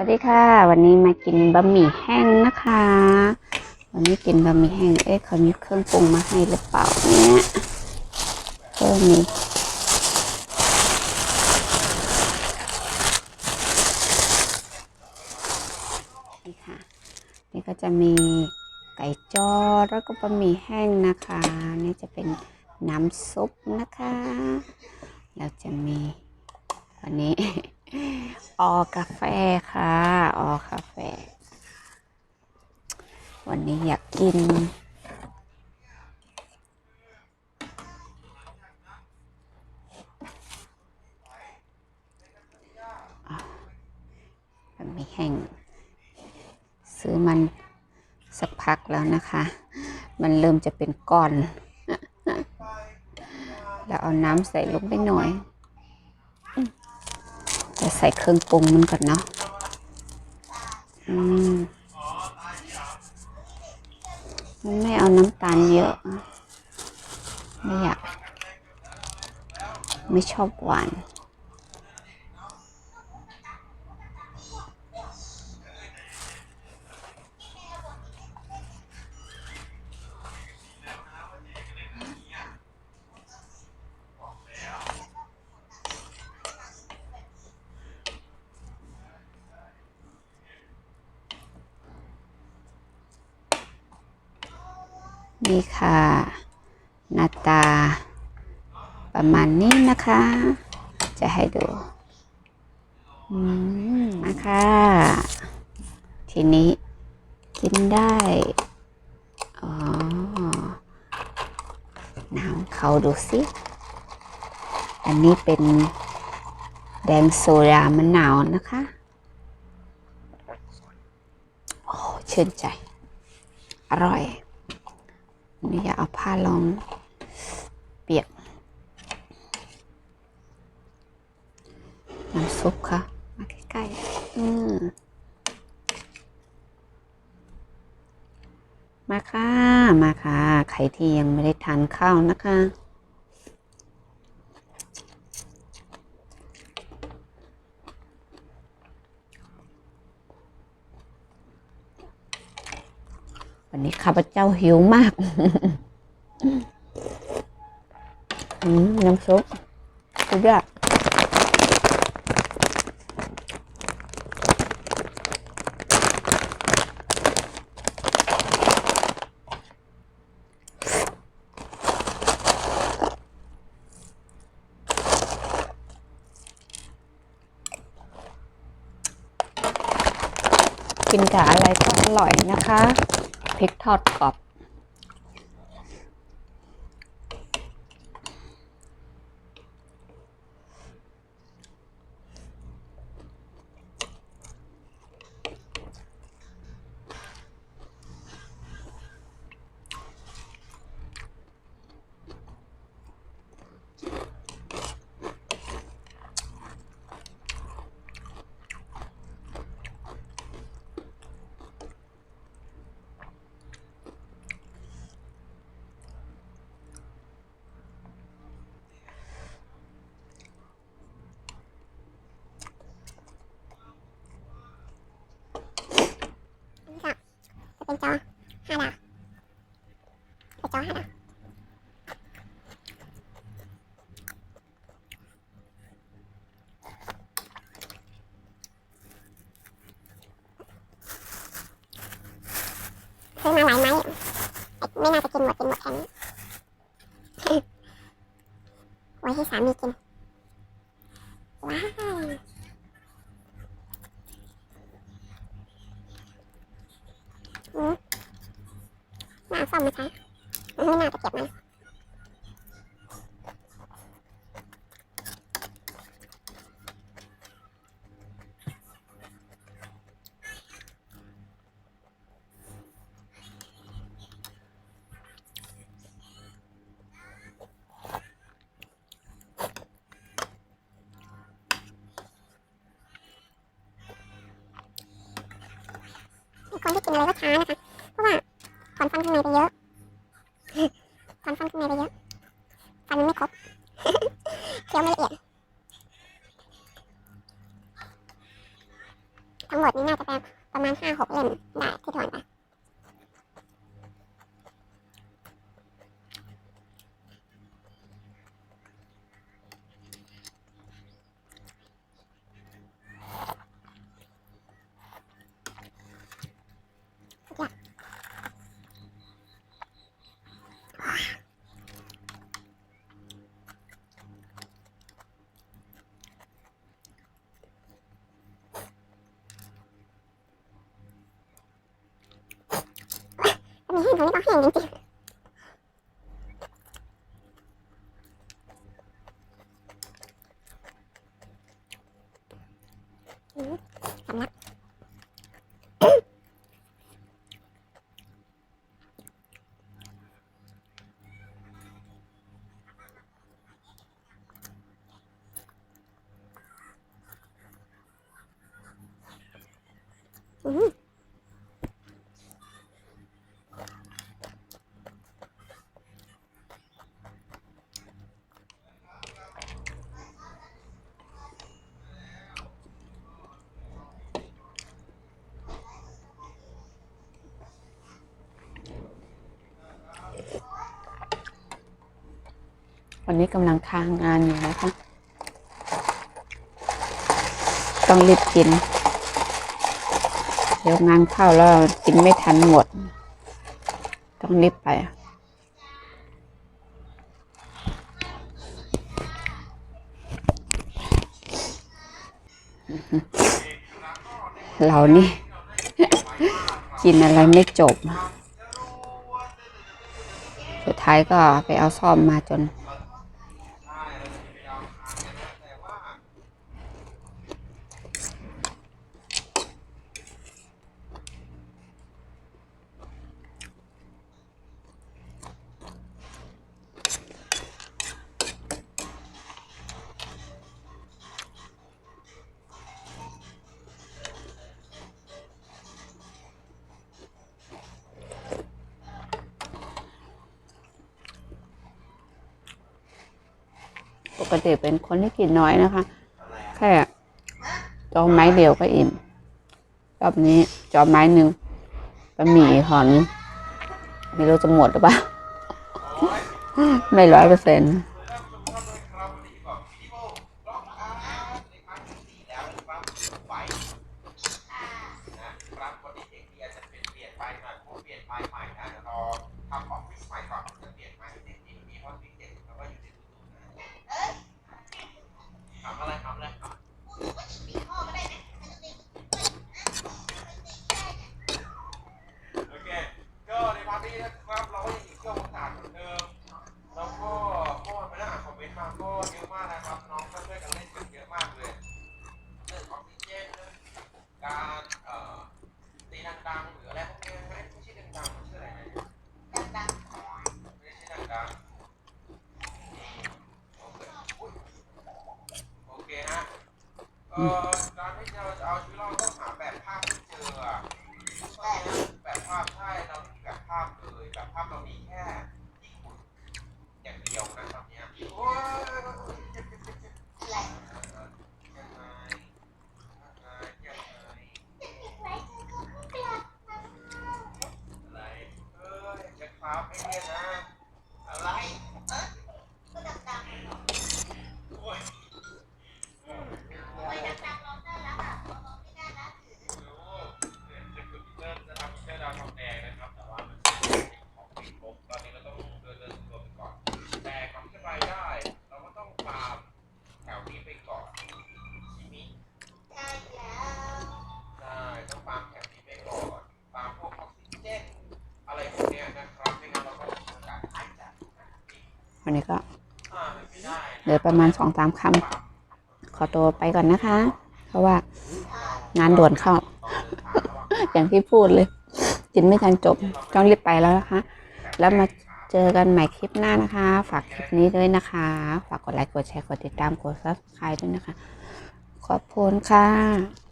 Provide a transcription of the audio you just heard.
วัสดีค่ะ วันนี้มากินบะหมี่แห้งนะคะ วันนี้กินบะหมี่แห้ง เอ๊ะเขามีเครื่องปรุงมาให้หรือเปล่าเนี่ยเออมีนี่ค่ะ นี่ก็จะมีไก่จอแล้วก็บะหมี่แห้งนะคะ นี่จะเป็นน้ำซุปนะคะ แล้วจะมีวันนี้ ออกาแฟค่ะออกาแฟ วันนี้อยากกิน มันไม่แห้ง ซื้อมันสักพักแล้วนะคะ มันเริ่มจะเป็นก้อน แล้วเอาน้ำใส่ลงไปหน่อย จะใส่เครื่องปรุงมันก่อนเนาะอืมไม่เอาน้ำตาลเยอะ ไม่อยาก ไม่ชอบหวาน นี่ค่ะ หน้าตา ประมาณนี้นะคะ จะให้ดูอืมนะคะ ทีนี้กินได้อ๋อน้ำเขาดูสิ อันนี้เป็นแดงโซดามะนาวนะคะ โอ้ชื่นใจ อร่อย นี่อย่าเอาผ้ารองเปียกน้ำซุปค่ะ มาใกล้ๆอืมมาค่ะ มาค่ะ ใครที่ยังไม่ได้ทานข้าวนะคะ วันนี้ข้าพเจ้าหิวมากน้ำซุปสุดยอดกินกับอะไรก็อร่อยนะคะ พริกทอดกรอบ จะเป็นจอห้าดาวเป็นจอห้าดาวซื้อมาหลายไม้ ไม่น่าจะกินหมดกินหมดแค่นี้ไว้ให้สามีกิน ว้าวหน่าเอาซ่อมมาใช้ไม่น่าจะเก็บมัน คนที่กินอะไรก็ช้านะคะ เพราะว่าถอนฟันข้างในไปเยอะ ถอนฟันข้างในไปเยอะ ฟันมันไม่ครบ เคี้ยวไม่ละเอียด ทั้งหมด ตรงนี้ก็แห้งจ วันนี้กำลังทางงานอยู่นะคะ ต้องรีบกิน เดี๋ยวงานเข้าแล้วกินไม่ทันหมด ต้องรีบไปเรานี่ กินอะไรไม่จบ สุดท้ายก็ไปเอาซ่อมมาจน กติเป็นคนที่กินน้อยนะคะ แค่จอมไม้เดียวก็อิ่มรอบนี้จอมไม้หนึ่งบะหมี่ห่อนึงไม่รู้จะหมดหรือเปล่า ไม่ร้อยเปอร์เซ็นต์ ครับวันนี้เด็กเนี่ยจะเป็นเปลี่ยนไปมาพูดเปลี่ยนไปใหม่นะเดี๋ยวรอทำออฟฟิศใหม่ก่อนจะเปลี่ยนใหม่เด็กที่มีห้องเด็กๆแล้วก็อยู่ในตู้นะทำอะไรทำอะไรครับโอเคก็ในพาร์ทนี้นะครับเราก็ยังอยู่เครื่องสารเหมือนเดิมแล้วก็เมื่อวานไปนั่งอ่านคอมเมนต์มาก็เยอะมากนะครับน้องก็ช่วยกันเล่นกันเยอะมากเลยเรื่องออกซิเจนเรื่องการเอ่อ ตีดังๆหรืออะไรพวกนี้ไหมไม่ใช่ดังๆมันชื่ออะไรนะดังๆไม่ใช่ดังๆโอเคอุ๊ยโอเคฮะเอ่อการที่เราจะเอาชีวิตรอดต้องหาแบบภาพที่เจออะตอนนี้แบบภาพใช่เราไม่มีแบบภาพเลยแบบภาพเรามีแค่ที่ขุดอย่างเดียวนะตอนเนี้ยโอ้ยเจ็บเจ็บเจ็บเจ็บยังไงยังไงยังไง อะไรเอ้ยจะครับ ไอ้เนี่ยนะอะไรเอ้ยก็ดังๆโอ้ยไม่ดังๆร้องได้แล้วอะร้องไม่ได้แล้วจะคือพีเตอร์จะทำพีเตอร์ดาวทองแดงนะครับ แต่ว่ามันเป็นของไม่ครบตอนนี้เราต้องเดินเดินตัวไปก่อน แต่ความสบายได้ เราก็ต้องฟาร์มแถวนี้ไปก่อนชิมิ ใช่ต้องฟาร์มแถวนี้ไปก่อนฟาร์มพวกออกซิเจนอะไรพวกเนี้ยนะครับไม่งั้นเราก็มีโอกาสหายจาก วันนี้ก็ อ่ามันไม่ได้ เหลือประมาณสองสามคำขอตัวไปก่อนนะคะ เพราะว่างานด่วนเข้า อย่างที่พูดเลย กินไม่ทันจบต้องรีบไปแล้วนะคะ แล้วมาเจอกันใหม่คลิปหน้านะคะ ฝากคลิปนี้ด้วยนะคะ ฝากกดไลค์กดแชร์กดติดตามกด subscribe ด้วยนะคะ ขอบคุณค่ะ